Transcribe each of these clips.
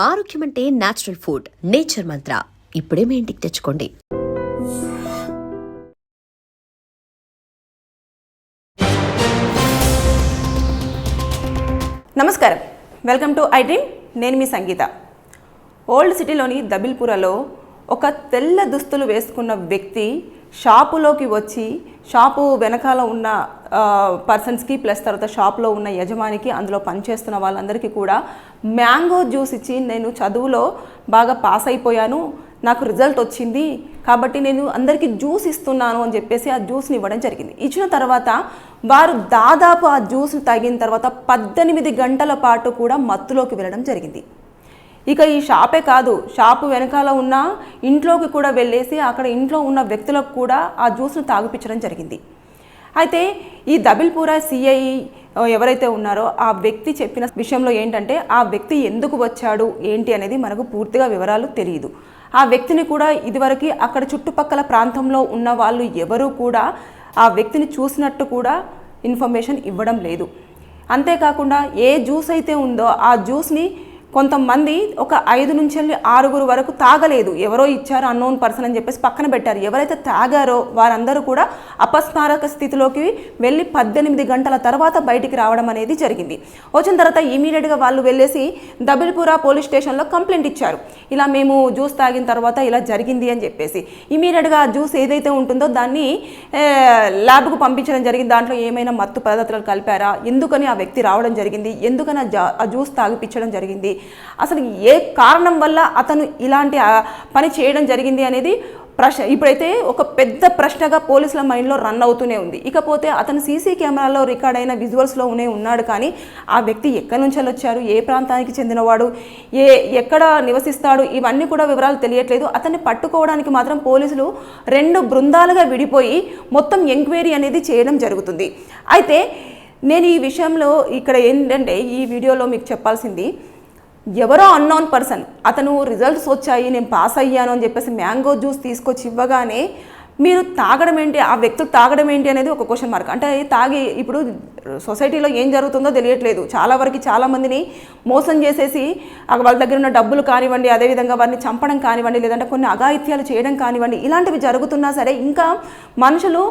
ఆరోగ్యం అంటే natural food nature మంత్ర ఇప్పుడే మీ ఇంటికి తెచ్చుకోండి. నమస్కారం. వెల్కమ్ టు ఐ డ్రీమ్ నేను మీ సంగీత. ఓల్డ్ సిటీలోని దబిల్పురలో ఒక తెల్ల దుస్తులు వేసుకున్న వ్యక్తి షాపులోకి వచ్చి షాపు వెనకాల ఉన్న పర్సన్స్కి ప్లస్ తర్వాత షాప్లో ఉన్న యజమానికి అందులో పనిచేస్తున్న వాళ్ళందరికీ కూడా మ్యాంగో జ్యూస్ ఇచ్చి నేను చదువులో బాగా పాస్ అయిపోయాను నాకు రిజల్ట్ వచ్చింది కాబట్టి నేను అందరికీ జ్యూస్ ఇస్తున్నాను అని చెప్పేసి ఆ జ్యూస్ని ఇవ్వడం జరిగింది. ఇచ్చిన తర్వాత వారు దాదాపు ఆ జ్యూస్ తాగిన తర్వాత పద్దెనిమిది గంటల పాటు కూడా మత్తులోకి వెళ్ళడం జరిగింది. ఇక ఈ షాపే కాదు షాపు వెనకాల ఉన్న ఇంట్లోకి కూడా వెళ్ళేసి అక్కడ ఇంట్లో ఉన్న వ్యక్తులకు కూడా ఆ జ్యూస్ను తాగిపించడం జరిగింది. అయితే ఈ దబిల్పూరా సిఐ ఎవరైతే ఉన్నారో ఆ వ్యక్తి చెప్పిన విషయంలో ఏంటంటే ఆ వ్యక్తి ఎందుకు వచ్చాడు ఏంటి అనేది మనకు పూర్తిగా వివరాలు తెలియదు. ఆ వ్యక్తిని కూడా ఇదివరకు అక్కడ చుట్టుపక్కల ప్రాంతంలో ఉన్న వాళ్ళు ఎవరూ కూడా ఆ వ్యక్తిని చూసినట్టు కూడా ఇన్ఫర్మేషన్ ఇవ్వడం లేదు. అంతేకాకుండా ఏ జ్యూస్ అయితే ఉందో ఆ జ్యూస్ని కొంతమంది ఒక ఐదు నుంచి వెళ్ళి ఆరుగురు వరకు తాగలేదు. ఎవరో ఇచ్చారు అన్నోన్ పర్సన్ అని చెప్పేసి పక్కన పెట్టారు. ఎవరైతే తాగారో వారందరూ కూడా అపస్మారక స్థితిలోకి వెళ్ళి పద్దెనిమిది గంటల తర్వాత బయటికి రావడం అనేది జరిగింది. వచ్చిన తర్వాత ఇమీడియట్గా వాళ్ళు వెళ్ళేసి దబిల్పురా పోలీస్ స్టేషన్లో కంప్లైంట్ ఇచ్చారు. ఇలా మేము జ్యూస్ తాగిన తర్వాత ఇలా జరిగింది అని చెప్పేసి. ఇమీడియట్గా ఆ జ్యూస్ ఏదైతే ఉంటుందో దాన్ని ల్యాబ్కు పంపించడం జరిగింది. దాంట్లో ఏమైనా మత్తు పదార్థాలు కలిపారా? ఎందుకని ఆ వ్యక్తి రావడం జరిగింది? ఎందుకని జా- ఆ జ్యూస్ తాగిపించడం జరిగింది? అసలు ఏ కారణం వల్ల అతను ఇలాంటి పని చేయడం జరిగింది అనేది ప్రశ్న ఇప్పుడైతే ఒక పెద్ద ప్రశ్నగా పోలీసుల మైండ్లో రన్ అవుతూనే ఉంది. ఇకపోతే అతను సీసీ కెమెరాలో రికార్డ్ అయిన విజువల్స్లో ఉనే ఉన్నాడు కానీ ఆ వ్యక్తి ఎక్కడి నుంచి వచ్చారు? ఏ ప్రాంతానికి చెందినవాడు? ఏ ఎక్కడ నివసిస్తాడు? ఇవన్నీ కూడా వివరాలు తెలియట్లేదు. అతన్ని పట్టుకోవడానికి మాత్రం పోలీసులు రెండు బృందాలుగా విడిపోయి మొత్తం ఎంక్వైరీ అనేది చేయడం జరుగుతుంది. అయితే నేను ఈ విషయంలో ఇక్కడ ఏంటంటే ఈ వీడియోలో మీకు చెప్పాల్సింది ఎవరో అన్నోన్ పర్సన్ అతను రిజల్ట్స్ వచ్చాయి నేను పాస్ అయ్యాను అని చెప్పేసి మ్యాంగో జ్యూస్ తీసుకొచ్చి ఇవ్వగానే మీరు తాగడం ఏంటి? ఆ వ్యక్తులు తాగడం ఏంటి అనేది ఒక క్వశ్చన్ మార్క్ అంటే తాగి ఇప్పుడు సొసైటీలో ఏం జరుగుతుందో తెలియట్లేదు. చాలా వరకు చాలామందిని మోసం చేసేసి ఆ వాళ్ళ దగ్గర ఉన్న డబ్బులు కానివ్వండి అదేవిధంగా వారిని చంపడం కానివ్వండి లేదంటే కొన్ని అఘాయిత్యాలు చేయడం కానివ్వండి ఇలాంటివి జరుగుతున్నా సరే ఇంకా మనుషులు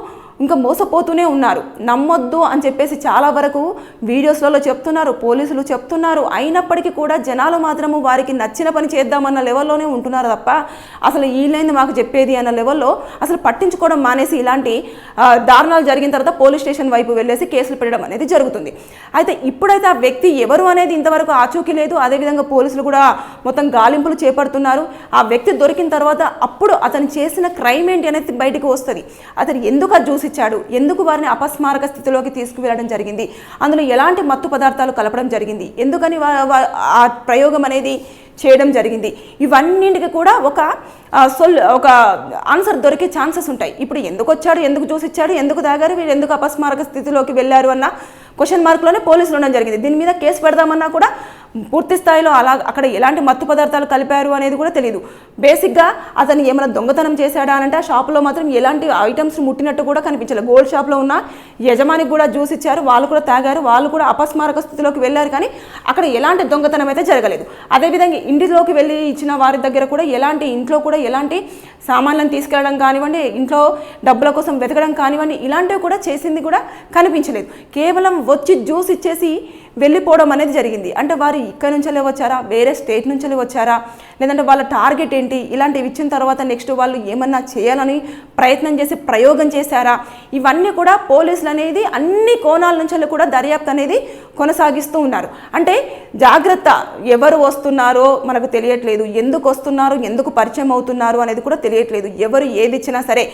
ఇంకా మోసపోతూనే ఉన్నారు. నమ్మొద్దు అని చెప్పేసి చాలా వరకు వీడియోస్లలో చెప్తున్నారు పోలీసులు చెప్తున్నారు. అయినప్పటికీ కూడా జనాలు మాత్రము వారికి నచ్చిన పని చేద్దామన్న లెవెల్లోనే ఉంటున్నారు తప్ప అసలు వీళ్ళైంది మాకు చెప్పేది అన్న లెవెల్లో అసలు పట్టించుకోవడం మానేసి ఇలాంటి దారుణాలు జరిగిన తర్వాత పోలీస్ స్టేషన్ వైపు వెళ్ళేసి కేసులు పెట్టడం అనేది జరుగుతుంది. అయితే ఇప్పుడైతే ఆ వ్యక్తి ఎవరు అనేది ఇంతవరకు ఆచూకీ లేదు. అదేవిధంగా పోలీసులు కూడా మొత్తం గాలింపులు చేపడుతున్నారు. ఆ వ్యక్తి దొరికిన తర్వాత అప్పుడు అతను చేసిన క్రైమ్ ఏంటి అనేది బయటకు వస్తుంది. అతను ఎందుకు ఆ చూసి ఇచ్చాడు ఎందుకు వారిని అపస్మారక స్థితిలోకి తీసుకువెళ్ళడం జరిగింది? అందులో ఎలాంటి మత్తు పదార్థాలు కలపడం జరిగింది? ఎందుకని ఆ ప్రయోగం అనేది చేయడం జరిగింది? ఇవన్నింటికి కూడా ఒక సొల్ ఒక ఆన్సర్ దొరికే ఛాన్సెస్ ఉంటాయి. ఇప్పుడు ఎందుకు వచ్చాడు? ఎందుకు చూసి ఇచ్చాడు ఎందుకు తాగారు? వీళ్ళు ఎందుకు అపస్మారక స్థితిలోకి వెళ్ళారు? అన్న క్వశ్చన్ మార్క్లోనే పోలీసులు ఉండడం జరిగింది. దీని మీద కేసు పెడదామన్నా కూడా పూర్తి స్థాయిలో అలా అక్కడ ఎలాంటి మత్తు పదార్థాలు కలిపారు అనేది కూడా తెలియదు బేసిక్గా అతను ఏమైనా దొంగతనం చేశాడా అంటే ఆ షాప్లో మాత్రం ఎలాంటి ఐటమ్స్ ముట్టినట్టు కూడా కనిపించలేదు గోల్డ్ షాప్లో ఉన్న యజమానికి కూడా జ్యూస్ ఇచ్చారు వాళ్ళు కూడా తాగారు వాళ్ళు కూడా అపస్మారక స్థితిలోకి వెళ్ళారు కానీ అక్కడ ఎలాంటి దొంగతనం అయితే జరగలేదు. అదేవిధంగా ఇంటిలోకి వెళ్ళి ఇచ్చిన వారి దగ్గర కూడా ఎలాంటి ఇంట్లో కూడా ఎలాంటి సామాన్లను తీసుకెళ్ళడం కానివ్వండి ఇంట్లో డబ్బుల కోసం వెతకడం కానివ్వండి ఇలాంటివి కూడా చేసింది కూడా కనిపించలేదు. కేవలం వచ్చి జ్యూస్ ఇచ్చేసి వెళ్ళిపోవడం అనేది జరిగింది. అంటే వారు ఇక్కడ నుంచి వచ్చారా వేరే స్టేట్ నుంచి వచ్చారా లేదంటే వాళ్ళ టార్గెట్ ఏంటి ఇలాంటివి ఇచ్చిన తర్వాత నెక్స్ట్ వాళ్ళు ఏమన్నా చేయాలని ప్రయత్నం చేసి ప్రయోగం చేశారా ఇవన్నీ కూడా పోలీసులు అనేది అన్ని కోణాల నుంచి కూడా దర్యాప్తు అనేది కొనసాగిస్తూ ఉన్నారు. అంటే జాగ్రత్త ఎవరు వస్తున్నారో మనకు తెలియట్లేదు. ఎందుకు వస్తున్నారు ఎందుకు పరిచయం అవుతున్నారు అనేది కూడా తెలియట్లేదు. ఎవరు ఏది ఇచ్చినా సరే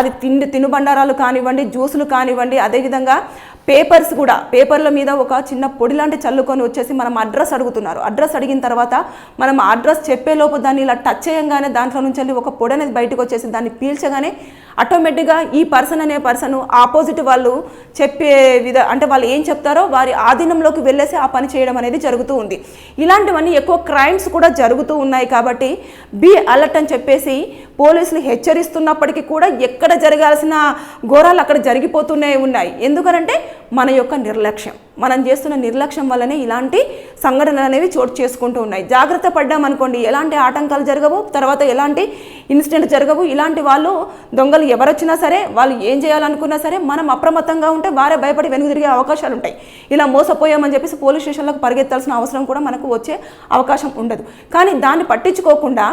అది తిండి తినుబండారాలు కానివ్వండి జ్యూసులు కానివ్వండి అదేవిధంగా పేపర్స్ కూడా పేపర్ల మీద ఒక చిన్న పొడి లాంటి చల్లుకొని వచ్చేసి మనం అడ్రస్ అడుగుతున్నారు. అడ్రస్ అడిగిన తర్వాత మనం అడ్రస్ చెప్పేలోపు దాన్ని ఇలా టచ్ చేయంగానే దాంట్లో నుంచి వెళ్ళి ఒక పొడి అనేది బయటకు వచ్చేసి దాన్ని పీల్చగానే ఆటోమేటిక్గా ఈ పర్సన్ అనే పర్సన్ ఆపోజిట్ వాళ్ళు చెప్పే విధ అంటే వాళ్ళు ఏం చెప్తారో వారి ఆధీనంలోకి వెళ్ళేసి ఆ పని చేయడం అనేది జరుగుతూ ఉంది. ఇలాంటివన్నీ ఎక్కువ క్రైమ్స్ కూడా జరుగుతూ ఉన్నాయి కాబట్టి బీ అలర్ట్ అని చెప్పేసి పోలీసులు హెచ్చరిస్తున్నప్పటికీ కూడా ఎక్కడ జరగాల్సిన ఘోరాలు అక్కడ జరిగిపోతూనే ఉన్నాయి. ఎందుకనంటే మన యొక్క నిర్లక్ష్యం. మనం చేస్తున్న నిర్లక్ష్యం వల్లనే ఇలాంటి సంఘటనలు అనేవి చోటు చేసుకుంటూ ఉన్నాయి. జాగ్రత్త పడ్డామనుకోండి ఎలాంటి ఆటంకాలు జరగవు. తర్వాత ఎలాంటి ఇన్సిడెంట్ జరగవు. ఇలాంటి వాళ్ళు దొంగలు ఎవరొచ్చినా సరే వాళ్ళు ఏం చేయాలనుకున్నా సరే మనం అప్రమత్తంగా ఉంటే వారే భయపడి వెనుక తిరిగే అవకాశాలు ఉంటాయి. ఇలా మోసపోయామని చెప్పేసి పోలీస్ స్టేషన్లకు పరిగెత్తాల్సిన అవసరం కూడా మనకు వచ్చే అవకాశం ఉండదు. కానీ దాన్ని పట్టించుకోకుండా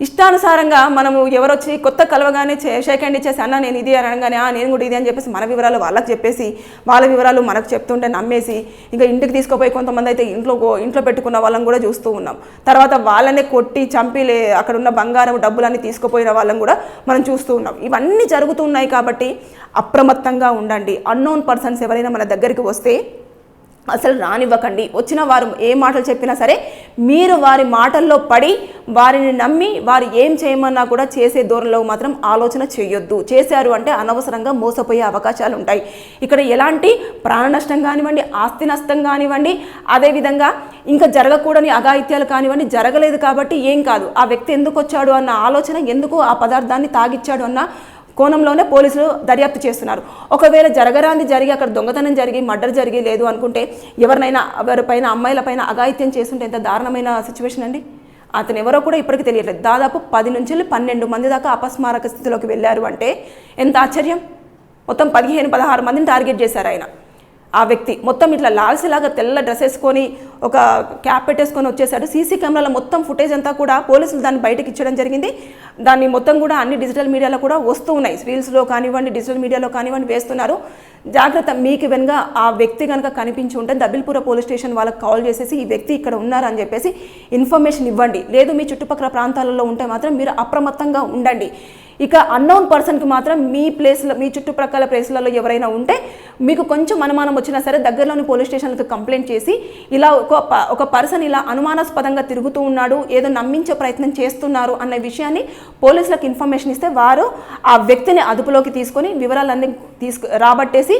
ఇష్టానుసారంగా మనము ఎవరొచ్చి కొత్త కలవగానే షేక్ హ్యాండ్ ఇచ్చేసి అన్న నేను ఇది అని అనగానే "ఆ, నేను కూడా ఇది అని చెప్పేసి మన వివరాలు వాళ్ళకి చెప్పేసి వాళ్ళ వివరాలు మనకు చెప్తుంటే నమ్మేసి ఇంకా ఇంటికి తీసుకుపోయి కొంతమంది అయితే ఇంట్లో ఇంట్లో పెట్టుకున్న వాళ్ళని కూడా చూస్తూ ఉన్నాం. తర్వాత వాళ్ళనే కొట్టి చంపి లే అక్కడ ఉన్న బంగారం డబ్బులన్నీ తీసుకుపోయిన వాళ్ళని కూడా మనం చూస్తూ ఉన్నాం. ఇవన్నీ జరుగుతున్నాయి కాబట్టి అప్రమత్తంగా ఉండండి. అన్నోన్ పర్సన్స్ ఎవరైనా మన దగ్గరికి వస్తే అసలు రానివ్వకండి. వచ్చిన వారు ఏ మాటలు చెప్పినా సరే మీరు వారి మాటల్లో పడి వారిని నమ్మి వారు ఏం చేయమన్నా కూడా చేసే ధోరణిలో మాత్రం ఆలోచన చేయొద్దు. చేశారు అంటే అనవసరంగా మోసపోయే అవకాశాలు ఉంటాయి. ఇక్కడ ఎలాంటి ప్రాణ నష్టం కానివ్వండి ఆస్తి నష్టం కానివ్వండి అదేవిధంగా ఇంకా జరగకూడని అఘాయిత్యాలు కానివ్వండి జరగలేదు కాబట్టి ఏం కాదు. ఆ వ్యక్తి ఎందుకు వచ్చాడు అన్న ఆలోచన ఎందుకు ఆ పదార్థాన్ని తాగిచ్చాడు అన్న కోణంలోనే పోలీసులు దర్యాప్తు చేస్తున్నారు. ఒకవేళ జరగరాంది జరిగి అక్కడ దొంగతనం జరిగి మర్డర్ జరిగి లేదు అనుకుంటే ఎవరినైనా ఎవరిపైన అమ్మాయిలపైన అఘాయిత్యం చేస్తుంటే ఎంత దారుణమైన సిచ్యువేషన్ అండి? అతను ఎవరో కూడా ఇప్పటికీ తెలియట్లేదు. దాదాపు పది నుంచి పన్నెండు మంది దాకా అపస్మారక స్థితిలోకి వెళ్ళారు అంటే ఎంత ఆశ్చర్యం? మొత్తం పదిహేను పదహారు మందిని టార్గెట్ చేశారు ఆయన. ఆ వ్యక్తి మొత్తం ఇట్లా లాల్సిలాగా తెల్ల డ్రెస్ వేసుకొని ఒక క్యాప్ పెట్టేసుకొని వచ్చేసాడు. సీసీ కెమెరాల మొత్తం ఫుటేజ్ అంతా కూడా పోలీసులు దాన్ని బయటకి ఇచ్చడం జరిగింది. దాన్ని మొత్తం కూడా అన్ని డిజిటల్ మీడియాలో కూడా వస్తూ ఉన్నాయి. రీల్స్లో కానివ్వండి డిజిటల్ మీడియాలో కానివ్వండి వేస్తున్నారు. జాగ్రత్త మీకు వెనుక ఆ వ్యక్తి కనుక కనిపించి ఉంటే దబిల్పుర పోలీస్ స్టేషన్ వాళ్ళకి కాల్ చేసేసి ఈ వ్యక్తి ఇక్కడ ఉన్నారు అని చెప్పేసి ఇన్ఫర్మేషన్ ఇవ్వండి. లేదు మీ చుట్టుపక్కల ప్రాంతాలలో ఉంటే మాత్రం మీరు అప్రమత్తంగా ఉండండి. ఇక అన్నోన్ పర్సన్కి మాత్రం మీ ప్లేస్లో మీ చుట్టుప్రక్కల ప్లేస్లలో ఎవరైనా ఉంటే మీకు కొంచెం అనుమానం వచ్చినా సరే దగ్గరలోని పోలీస్ స్టేషన్లకు కంప్లైంట్ చేసి ఇలా ఒక ప- ఒక పర్సన్ ఇలా అనుమానాస్పదంగా తిరుగుతూ ఉన్నాడు ఏదో నమ్మించే ప్రయత్నం చేస్తున్నారు అన్న విషయాన్ని పోలీసులకు ఇన్ఫర్మేషన్ ఇస్తే వారు ఆ వ్యక్తిని అదుపులోకి తీసుకొని వివరాలన్నీ తీసుకు రాబట్టేసి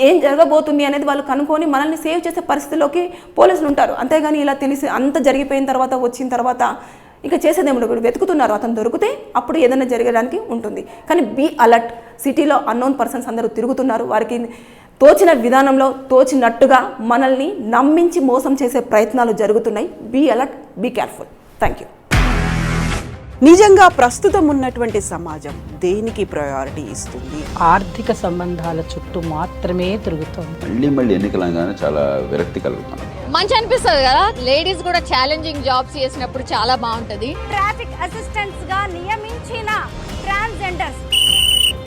ఏం జరగబోతుంది అనేది వాళ్ళు కనుక్కొని మనల్ని సేవ్ చేసే పరిస్థితిలోకి పోలీసులు ఉంటారు. అంతేగాని ఇలా తెలిసి అంత జరిగిపోయిన తర్వాత వచ్చిన తర్వాత ఇక చేసేదేమో ఇప్పుడు వెతుకుతున్నారు అతను దొరికితే అప్పుడు ఏదైనా జరగడానికి ఉంటుంది. కానీ బీ అలర్ట్ సిటీలో అన్నోన్ పర్సన్స్ అందరూ తిరుగుతున్నారు. వారికి తోచిన విధానంలో తోచినట్టుగా మనల్ని నమ్మించి మోసం చేసే ప్రయత్నాలు జరుగుతున్నాయి. Be alert be careful thank you నిజంగా ప్రస్తుతం ఉన్నటువంటి సమాజం దేనికి ప్రయారిటీ ఇస్తుంది? ఆర్థిక సంబంధాల చుట్టూ మాత్రమే తిరుగుతోంది. మళ్ళీ మళ్ళీ ఎన్నికలంగానే చాలా విరక్తి కలుగుతాం మంచి అనిపిస్తుంది కదా? లేడీస్ కూడా ఛాలెంజింగ్ జాబ్స్ చేసినప్పుడు చాలా బాగుంటది. ట్రాఫిక్ అసిస్టెంట్స్గా నియమించిన ట్రాన్స్జెండర్స్